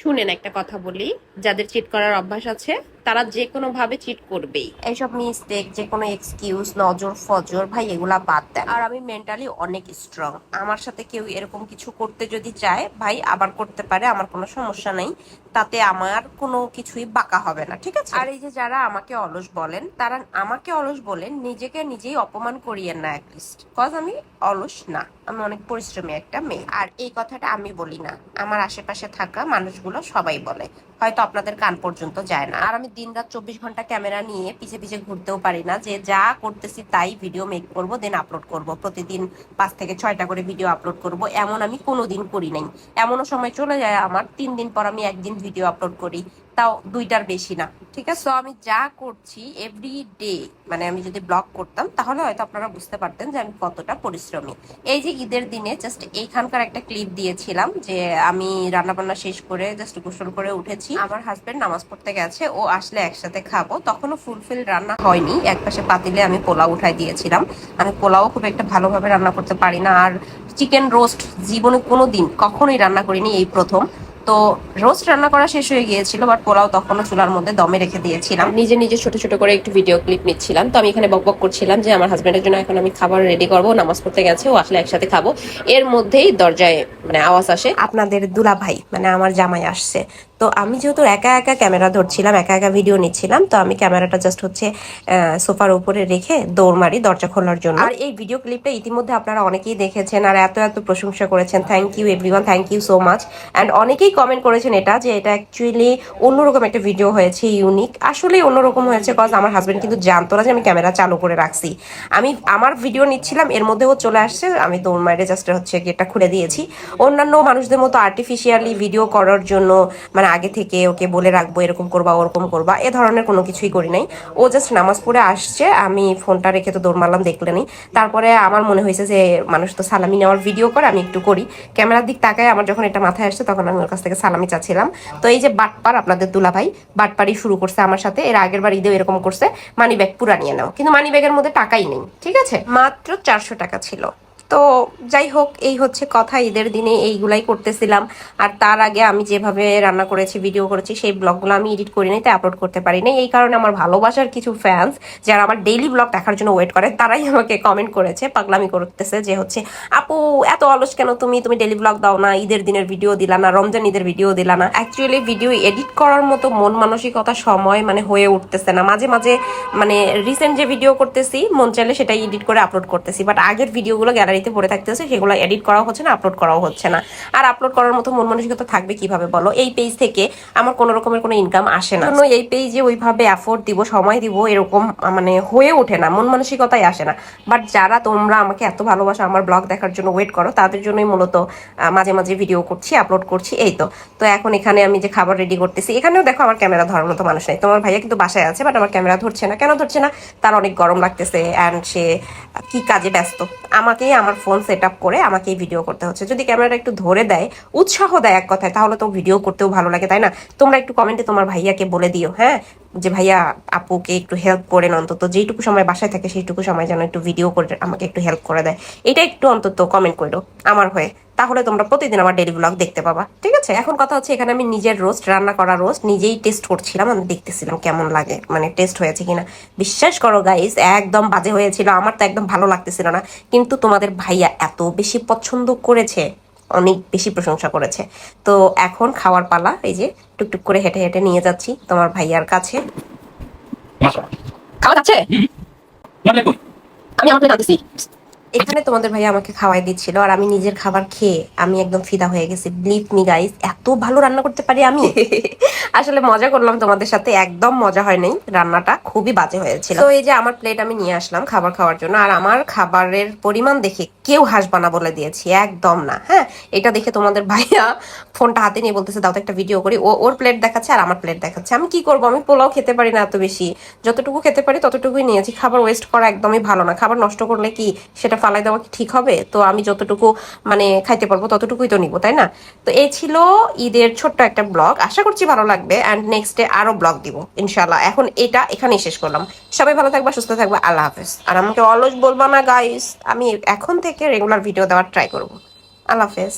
শুনেন একটা কথা বলি যাদের চিট করার অভ্যাস আছে। তারা যে কোনো ভাবে চিট করবেই। এইসব মিস্টেক যে কোনো এক্সকিউজ নজর ফজর ভাই এগুলা বাদ দেন। আর আমি মেন্টালি অনেক স্ট্রং আমার সাথে কেউ এরকম কিছু করতে যদি চায় ভাই আবার করতে পারে আমার কোনো সমস্যা নেই। তাতে আমার কোনো কিছুই বাঁকা হবে না ঠিক আছে? আর এই যে যারা আমাকে অলস বলেন তারা আমাকে অলস বলেন নিজেকে নিজেই অপমান করিয়েন না অ্যাটলিস্ট কজ আমি অলস না। আমি অনেক পরিশ্রমী একটা মেয়ে। আর এই কথাটা আমি বলি না। আমার আশেপাশে থাকা মানুষগুলো সবাই বলে। হয়তো আপনাদের কান পর্যন্ত যায় না। আর আমি দিন রাত চব্বিশ ঘণ্টা ক্যামেরা নিয়ে পিছে পিছে ঘুরতেও পারি না। যে যা করতেছি তাই ভিডিও মেক করব দেন আপলোড করব। প্রতিদিন পাঁচ থেকে ছয়টা করে ভিডিও আপলোড করব। এমন আমি কোনোদিন করি নাই। এমনও সময় চলে যায় আমার, তিন দিন পর আমি একদিন ভিডিও আপলোড করি। তাও দুইটার বেশি না, ঠিক আছে? তো আমি যা করছি এভরি ডে মানে আমি যদি ব্লগ করতাম, তাহলে হয়তো আপনারা বুঝতে পারতেন যে আমি কতটা পরিশ্রমী। এই যে ঈদের দিনে জাস্ট এইখানকার একটা ক্লিপ দিয়েছিলাম যে আমি রান্না বান্না শেষ করে জাস্ট গোসল করে উঠেছি। আমার হাজবেন্ড নামাজ পড়তে গেছে, ও আসলে একসাথে খাব। তখনও ফুলফিল রান্না হয়নি, এক পাশে পাতিলে আমি পোলাও উঠাই দিয়েছিলাম। আমি পোলাও খুব একটা ভালোভাবে রান্না করতে পারি না। আর চিকেন রোস্ট জীবনে কোনো দিন কখনোই রান্না করিনি এই প্রথম। তো রোস্ট রান্না করা শেষ হয়ে গিয়েছিল বাট পোলাও তখনও চুলার মধ্যে দমে রেখে দিয়েছিলাম। নিজে নিজে ছোট ছোট করে একটু ভিডিও ক্লিপ নিচ্ছিলাম। তো আমি এখানে বক বক করছিলাম যে আমার হাজব্যান্ডের জন্য এখন আমি খাবার রেডি করব নামাজ পড়তে গেছে ও আসলে একসাথে খাব। এর মধ্যেই দরজায় মানে আওয়াজ আসে। আপনাদের দুলা ভাই মানে আমার জামাই আসছে। তো আমি যেহেতু একা একা ক্যামেরা ধরছিলাম, একা একা ভিডিও নিচ্ছিলাম, তো আমি ক্যামেরাটা জাস্ট হচ্ছে সোফার উপরে রেখে দৌড় মারি দরজা খোলার জন্য। আর এই ভিডিও ক্লিপটা ইতিমধ্যে আপনারা অনেকেই দেখেছেন আর এত এত প্রশংসা করেছেন। Thank you everyone thank you so much and অনেকেই কমেন্ট করেছেন এটা, যে এটা অ্যাকচুয়ালি অন্যরকম একটা ভিডিও হয়েছে ইউনিক আসলেই অন্যরকম হয়েছে কজ আমার হাজবেন্ড কিন্তু জানতো না যে আমি ক্যামেরা চালু করে রাখছি। আমি আমার ভিডিও নিচ্ছিলাম, এর মধ্যেও চলে আসছে, আমি দৌড় মারে জাস্ট হচ্ছে গেটটা খুলে দিয়েছি। অন্যান্য মানুষদের মতো আর্টিফিশিয়ালি ভিডিও করার জন্য মানে আগে থেকে ওকে বলে রাখব, এরকম করবা, ওরকম করবা, এ ধরনের কোনো কিছুই করি নাই। ও জাস্ট নামাজ পড়ে আসছে, আমি ফোনটা রেখে তো দৌড় মারলাম দেখলেনি তারপরে আমার মনে হয়েছে যে মানুষ তো সালামি নেওয়ার ভিডিও করে, আমি একটু করি। ক্যামেরার দিক তাকায় আমার যখন এটা মাথায় আসছে, তখন আমি ওর কাছ থেকে সালামি চাচ্ছিলাম। তো এই যে বাটপার, আপনাদের দুলা ভাই বাটপারই শুরু করছে আমার সাথে। এর আগের বার ঈদেও এরকম করছে মানি ব্যাগ পুরা নিয়ে নাও। কিন্তু মানি ব্যাগের মধ্যে টাকাই নেই, ঠিক আছে? মাত্র চারশো টাকা ছিল। তো যাই হোক, এই হচ্ছে কথা। ঈদের দিনে এইগুলাই করতেছিলাম। আর তার আগে আমি যেভাবে রান্না করেছি ভিডিও করেছি, সেই ব্লগগুলো আমি এডিট করি নাই, তাই আপলোড করতে পারি নাই। এই কারণে আমার ভালোবাসার কিছু ফ্যান্স যারা আমার ডেইলি ব্লগ দেখার জন্য ওয়েট করে, তারাই আমাকে কমেন্ট করেছে, পাগলামি করতেছে যে হচ্ছে, আপু, এত অলস কেন তুমি? তুমি ডেইলি ব্লগ দাও না, ঈদের দিনের ভিডিও দিলা না, রমজান ঈদের ভিডিও দিলা না। অ্যাকচুয়ালি ভিডিও এডিট করার মতো মন মানসিকতা সময় মানে হয়ে উঠতেছে না। মাঝে মাঝে মানে রিসেন্ট যে ভিডিও করতেছি, মন চাইলে সেটাই এডিট করে আপলোড করতেছি। বাট আগের ভিডিওগুলো গ্যালারিতে পড়ে থাকতেছে, সেগুলো এডিট করাও হচ্ছে না আপলোড করাও হচ্ছে না। আর আপলোড করার মতো মন মানসিকতা থাকবে কীভাবে বলো? এই পেজ থেকে আমার কোনো রকমের কোনো ইনকাম আসে না। জন্য এই পেজে ওইভাবে এফোর্ট দিব, সময় দিব, এরকম মানে হয়ে ওঠে না, মন মানসিকতাই আসে না। বাট যারা তোমরা আমাকে এত ভালোবাসো, আমার ব্লগ দেখার জন্য ওয়েট করো, তাদের জন্যই মূলত মাঝে মাঝে ভিডিও করছি আপলোড করছি, এই তো। তো এখন এখানে আমি যে খাবার রেডি করতেছি, এখানেও দেখো আমার ক্যামেরা ধরার মতো মানুষ নেই। তোমার ভাইয়া কিন্তু বাসায় আছে বাট আমার ক্যামেরা ধরছে না। কেন ধরছে না? তার অনেক গরম লাগতেছে অ্যান্ড সে কি কাজে ব্যস্ত। আমাকেই আমার ফোন সেট আপ করে এই ভিডিও করতে হচ্ছে। যদি ক্যামেরাটা একটু ধরে দেয়, উৎসাহ দেয় এক কথায়, তাহলে তো ভিডিও করতেও ভালো লাগে, তাই না? তোমরা একটু কমেন্টে তোমার ভাইয়াকে বলে দিও হ্যাঁ? যে ভাইয়া, আপুকে একটু হেল্প করেন অন্তত, যেইটুকু সময় বাসায় থাকে সেইটুকু সময় যেন একটু ভিডিও করে, আমাকে একটু হেল্প করে দেয়। এটা একটু অন্তত কমেন্ট করো, আমার হয়ে। তাহলে তোমরা প্রতিদিন আমার ডেলি ব্লগ দেখতে পাবা ঠিক আছে? এখন কথা হচ্ছে এখানে আমি নিজের রোস্ট রান্না করা রোস্ট নিজেই টেস্ট করছিলাম আমি দেখতেছিলাম কেমন লাগে মানে টেস্ট হয়েছে কিনা। বিশ্বাস করো গাইস একদম বাজে হয়েছিল আমার তো একদম ভালো লাগতেছিল না। কিন্তু তোমাদের ভাইয়া এত বেশি পছন্দ করেছে অনেক বেশি প্রশংসা করেছে। তো এখন খাওয়ার পালা এই যে টুকটুক করে হেঁটে হেঁটে নিয়ে যাচ্ছি তোমার ভাইয়ার কাছে। খাওয়া যাচ্ছে? আমি আমার প্লেট এখানে তোমাদের ভাই আমাকে খাওয়াই দিচ্ছিল আর আমি নিজের খাবার খেয়ে আমি একদম ফিদা হয়ে গেছি। বিলিভ মি গাইস এত ভালো রান্না করতে পারি আমি। আসলে মজা করলাম তোমাদের সাথে, একদম মজা হয় নাই রান্নাটা, খুবই বাজে হয়েছিল। তো এই যে আমার প্লেট আমি নিয়ে আসলাম খাবার খাওয়ার জন্য, আর আমার খাবারের পরিমাণ দেখে কেউ হাসবা না বলে দিয়েছি, একদম না হ্যাঁ? এটা দেখে তোমাদের ভাইয়া ফোনটা হাতে নিয়ে বলতেছে, দাও তো একটা ভিডিও করি। ও, ওর প্লেট দেখাচ্ছে আর আমার প্লেট দেখাচ্ছে। আমি কি করব? আমি পোলাও খেতে পারি না এত বেশি। যতটুকু খেতে পারি ততটুকুই নিয়েছি। খাবার ওয়েস্ট করা একদমই ভালো না। খাবার নষ্ট করলে কি সেটা ফালাই দেওয়া কি ঠিক হবে? তো আমি যতটুকু মানে খাইতে পারব ততটুকুই তো নিবো, তাই না? তো এই ছিল ঈদের ছোট্ট একটা ব্লগ। আশা করছি ভালো লাগবে অ্যান্ড নেক্সট ডে আরও ব্লগ দিব ইনশাল্লাহ এখন এটা এখানেই শেষ করলাম। সবাই ভালো থাকবে, সুস্থ থাকবে, আল্লাহ হাফেজ। আর আমাকে অলস বলব না গাইস আমি এখন থেকে রেগুলার ভিডিও দেওয়ার ট্রাই করব। আল্লাহ হাফেজ।